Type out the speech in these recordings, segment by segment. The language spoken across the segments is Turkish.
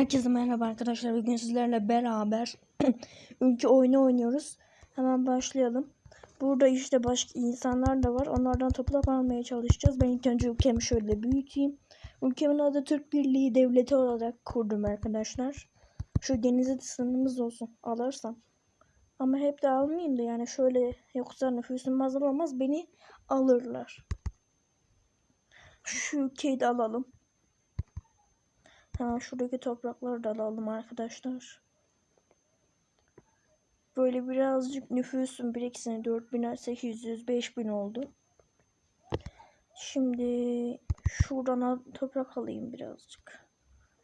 Herkese merhaba arkadaşlar. Bugün sizlerle beraber ülke oyunu oynuyoruz. Hemen başlayalım. Burada işte başka insanlar da var. Onlardan toprak almaya çalışacağız. Ben ilk önce ülkemi şöyle büyüteyim. Ülkemin adı Türk Birliği Devleti olarak kurdum arkadaşlar. Şu denize de sınırımız olsun. Alırsam. Ama hep de almayayım da yani şöyle yoksa nüfusum azalamaz. Beni alırlar. Şu ülkeyi de alalım. Hemen şuradaki toprakları da alalım arkadaşlar. Böyle birazcık nüfusun biriksin 4800 5000 oldu. Şimdi şuradan toprak alayım birazcık.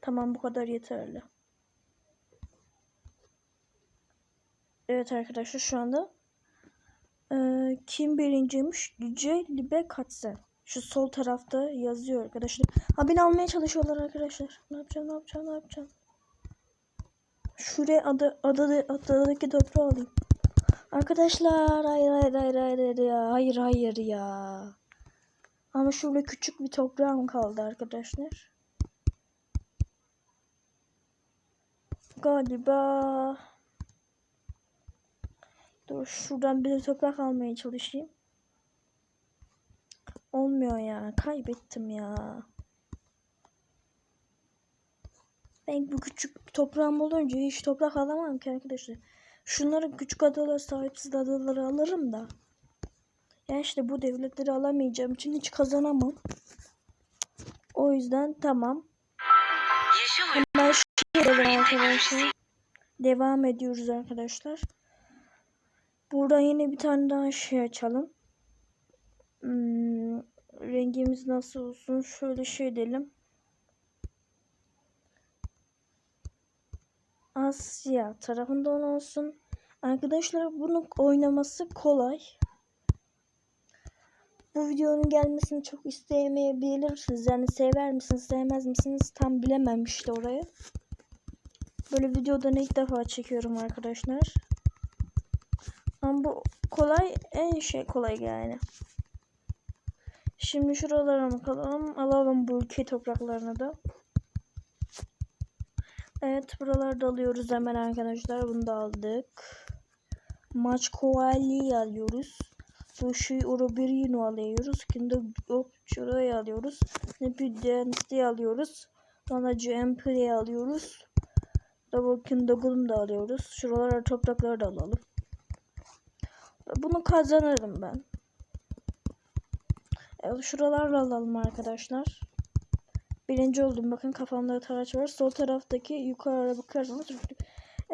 Tamam bu kadar yeterli. Evet arkadaşlar şu anda eee, kim birinciymiş? Yüce Libe Katsen. Şu sol tarafta yazıyor arkadaşlar. Ha beni almaya çalışıyorlar arkadaşlar. Ne yapacağım ne yapacağım ne yapacağım. Şuraya ada, adada, adadaki toprağı alayım. Arkadaşlar hayır hayır hayır hayır ya. Hayır hayır ya. Ama şurada küçük bir toprağım kaldı arkadaşlar. Galiba Dur şuradan bir de toprak almaya çalışayım. Olmuyor ya. Kaybettim ya. Ben bu küçük toprağım olunca hiç toprak alamam ki arkadaşlar. Şunların küçük adalar sahipsiz adaları alırım da. Ya işte bu devletleri alamayacağım için hiç kazanamam. O yüzden tamam. Arkadaşlar. Devam ediyoruz arkadaşlar. Burada yine bir tane daha şey açalım. Hmm, rengimiz nasıl olsun? Şöyle şey edelim. Asya tarafından olsun. Arkadaşlar bunu oynaması kolay. Bu videonun gelmesini çok istemeyebilirsiniz. Yani sever misiniz, sevmez misiniz tam bilemem işte orayı. Böyle videodan ilk defa çekiyorum arkadaşlar. Ama bu kolay, en şey kolay yani. Şimdi şuralara bakalım. Alalım bu ülke topraklarını da. Evet buralarda alıyoruz hemen arkadaşlar. Bunu da aldık. Maç Koali alıyoruz. Sushi Urobirino alıyoruz. Kinder Opçura'yı alıyoruz. Nepi Density alıyoruz. Donacı Empire'yi alıyoruz. Double Kindogul'u da alıyoruz. Şuralara toprakları da alalım. Bunu kazanırım ben. Evet, şuralarla alalım arkadaşlar. Birinci oldum. Bakın kafamda taraç var. Sol taraftaki yukarıya bakarsanız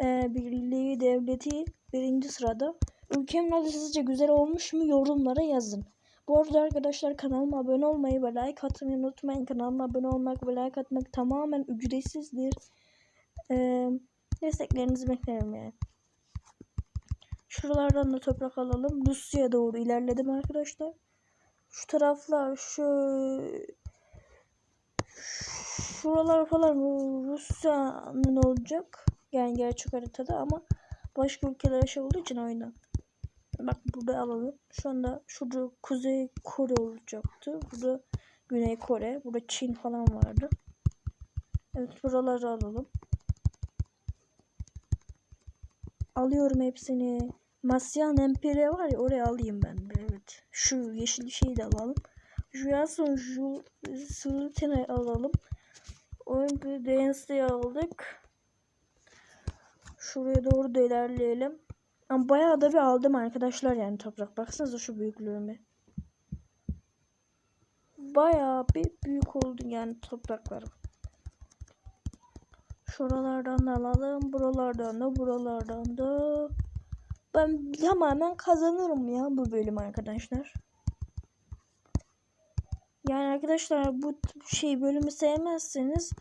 e, Birliği Devleti birinci sırada. Ülkemin adı sizce güzel olmuş mu? Yorumlara yazın. Bu arada arkadaşlar kanalıma abone olmayı ve like atmayı unutmayın. Kanalıma abone olmak ve like atmak tamamen ücretsizdir. E, desteklerinizi beklerim yani. Şuralardan da toprak alalım. Rusya'ya doğru ilerledim arkadaşlar. Şu taraflar şu şuralar falan Rusya'nın olacak. Yani gerçek haritada ama başka ülkelere şey olduğu için oyunda. Bak burada alalım. Şu anda şurada Kuzey Kore olacaktı. Burada Güney Kore. Burada Çin falan vardı. Evet buraları alalım. Alıyorum hepsini. Masyan Empire var ya oraya alayım ben. Evet. Şu yeşil şeyi de alalım. Şu Sultan'ı alalım. Oyun bir Dance'yi aldık. Şuraya doğru da ilerleyelim. Ama bayağı da bir aldım arkadaşlar yani toprak. Baksanıza şu büyüklüğüme. Bayağı bir büyük oldu yani topraklarım. Şuralardan da alalım. Buralardan da buralardan da. Ben tamamen kazanırım ya bu bölüm arkadaşlar. Yani arkadaşlar bu şey bölümü sevmezseniz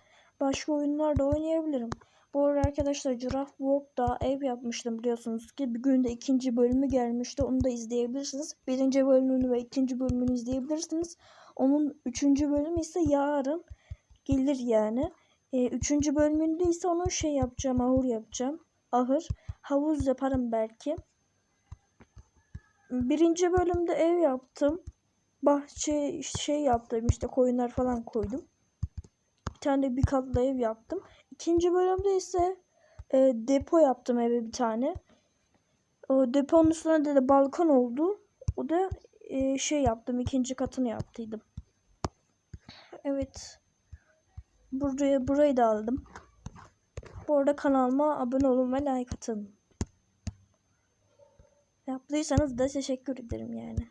başka oyunlarda oynayabilirim. Bu arada arkadaşlar Giraffe World'da ev yapmıştım biliyorsunuz ki bir günde ikinci bölümü gelmişti. Onu da izleyebilirsiniz. Birinci bölümünü ve ikinci bölümünü izleyebilirsiniz. Onun üçüncü bölümü ise yarın gelir yani. Ee, üçüncü bölümünde ise onu şey yapacağım, ahır yapacağım. Ahır. Havuz yaparım belki. Birinci bölümde ev yaptım. Bahçe şey yaptım işte koyunlar falan koydum. tane de bir katlı ev yaptım. İkinci bölümde ise e, depo yaptım eve bir tane. O deponun üstüne de, de balkon oldu. O da e, şey yaptım. ikinci katını yaptıydım. Evet. Buraya burayı da aldım. Bu arada kanalıma abone olun ve like atın. Yaptıysanız da teşekkür ederim yani.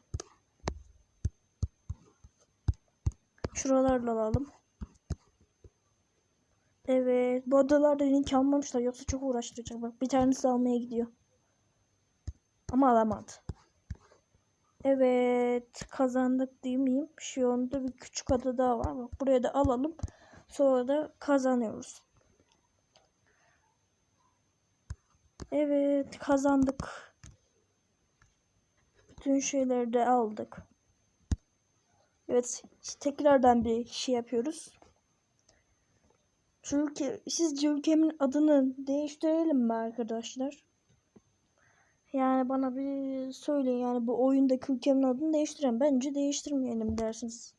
Şuralarla alalım. Evet. Bu adalarda link almamışlar. Yoksa çok uğraştıracak. Bak bir tanesi almaya gidiyor. Ama alamadı. Evet. Kazandık değil miyim? Şu anda bir küçük ada daha var. Bak buraya da alalım. Sonra da kazanıyoruz. Evet. Kazandık. Bütün şeyleri de aldık. Evet. Tekrardan bir şey yapıyoruz. Ülke, sizce ülkemin adını değiştirelim mi arkadaşlar? Yani bana bir söyleyin yani bu oyundaki ülkemin adını değiştirelim. Bence değiştirmeyelim dersiniz.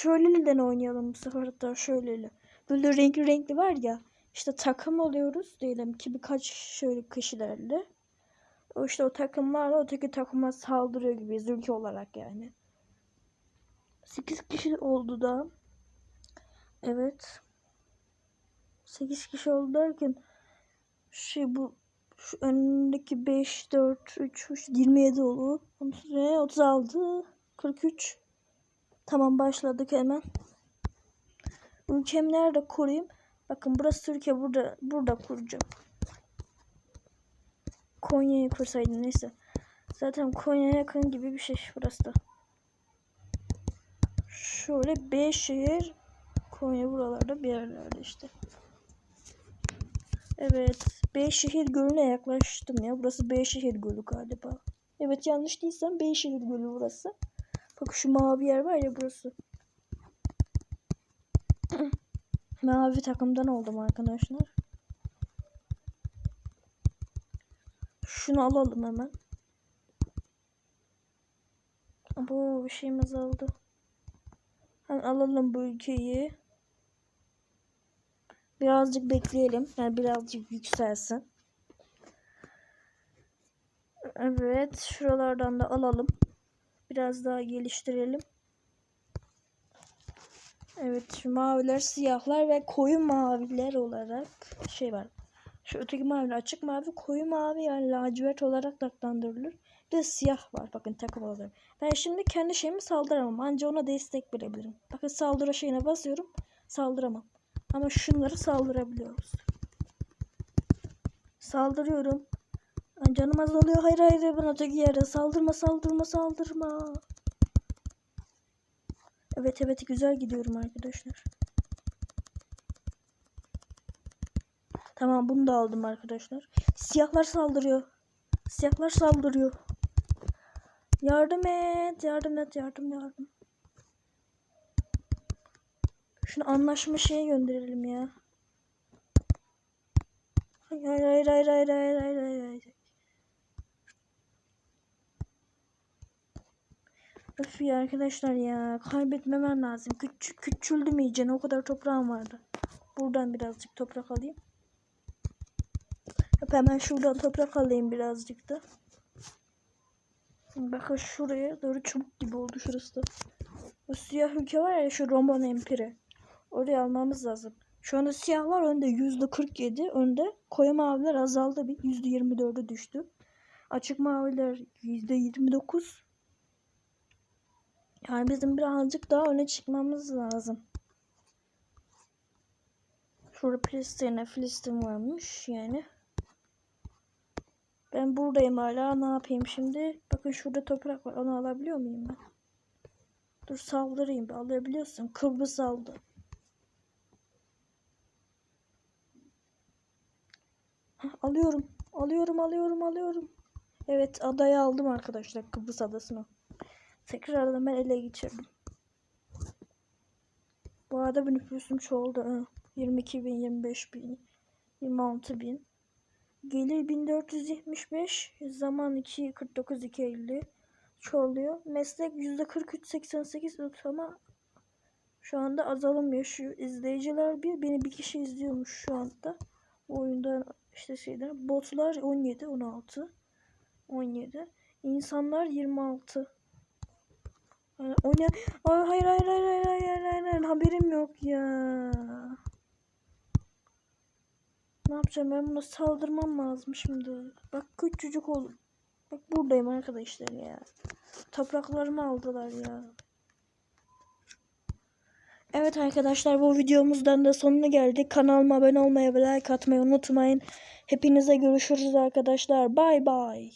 Şöyleden oynayalım bu sefer hatta şöyleli. Böyle renkli renkli var ya. İşte takım oluyoruz diyelim ki birkaç şöyle kişilerle. O işte o takımlarla öteki takıma saldırıyor gibiyiz ülke olarak yani. 8 kişi oldu da. Evet. 8 kişi oldu derken şey bu şu önündeki 5 4 3 3 27 oldu. Ondan sonra 36 43 Tamam başladık hemen. Ülkem nerede kurayım? Bakın burası Türkiye burada burada kuracağım. Konya'yı kursaydım neyse. Zaten Konya'ya yakın gibi bir şey burası da. Şöyle 5 şehir Konya buralarda bir yerlerde işte. Evet. Beyşehir Gölü'ne yaklaştım ya. Burası Beyşehir Gölü galiba. Evet yanlış değilsem Beyşehir Gölü burası. Bak şu mavi yer var ya burası. Mavi takımdan oldum arkadaşlar. Şunu alalım hemen. Bu şeyimiz aldı. Hemen alalım bu ülkeyi. Birazcık bekleyelim. Yani birazcık yükselsin. Evet. Şuralardan da alalım. Biraz daha geliştirelim. Evet. Şu maviler, siyahlar ve koyu maviler olarak şey var. Şu öteki mavi açık mavi, koyu mavi yani lacivert olarak adlandırılır. Bir de siyah var. Bakın takım olarak. Ben şimdi kendi şeyimi saldıramam. Anca ona destek verebilirim. Bakın saldırı şeyine basıyorum. Saldıramam. Ama şunları saldırabiliyoruz. Saldırıyorum. Canım azalıyor. Hayır hayır ben öteki yere. Saldırma saldırma saldırma. Evet evet güzel gidiyorum arkadaşlar. Tamam bunu da aldım arkadaşlar. Siyahlar saldırıyor. Siyahlar saldırıyor. Yardım et. Yardım et. Yardım yardım. Şunu anlaşma şeye gönderelim ya. Hayır hayır hayır hayır hayır hayır hayır hayır. Öf ya arkadaşlar ya kaybetmemem lazım. Küç küçüldüm iyice o kadar toprağım vardı. Buradan birazcık toprak alayım. Hep hemen şuradan toprak alayım birazcık da. Bakın şuraya doğru çubuk gibi oldu şurası da. O siyah ülke var ya şu Roman Empire. Oraya almamız lazım. Şu anda siyahlar önde yüzde 47 önde. Koyu maviler azaldı bir yüzde 24'e düştü. Açık maviler yüzde 29. Yani bizim birazcık daha öne çıkmamız lazım. Şurada Filistin'e Filistin varmış yani. Ben buradayım hala. Ne yapayım şimdi? Bakın şurada toprak var. Onu alabiliyor muyum ben? Dur saldırayım. Alabiliyorsun. Kıbrıs aldı. Hah, alıyorum. Alıyorum, alıyorum, alıyorum. Evet, adayı aldım arkadaşlar. Kıbrıs adasını. Tekrardan ben ele geçirdim. Bu arada bir nüfusum çoğaldı. ha. 22 bin, 25 bin, 26 bin. Gelir 1475. Zaman 2, 49, 250. Çoğalıyor. Meslek %43, 88 ama Şu anda azalım yaşıyor. İzleyiciler bir, beni bir kişi izliyormuş şu anda. Bu oyundan işte şeyden. Botlar 17, 16, 17. İnsanlar 26. Oyna. Ay, hayır hayır hayır hayır hayır hayır hayır haberim yok ya. Ne yapacağım ben buna saldırmam lazım şimdi. Bak küçücük oldum. Bak buradayım arkadaşlar ya. Topraklarımı aldılar ya. Evet arkadaşlar bu videomuzdan da sonuna geldik. Kanalıma abone olmayı ve like atmayı unutmayın. Hepinize görüşürüz arkadaşlar. Bay bay.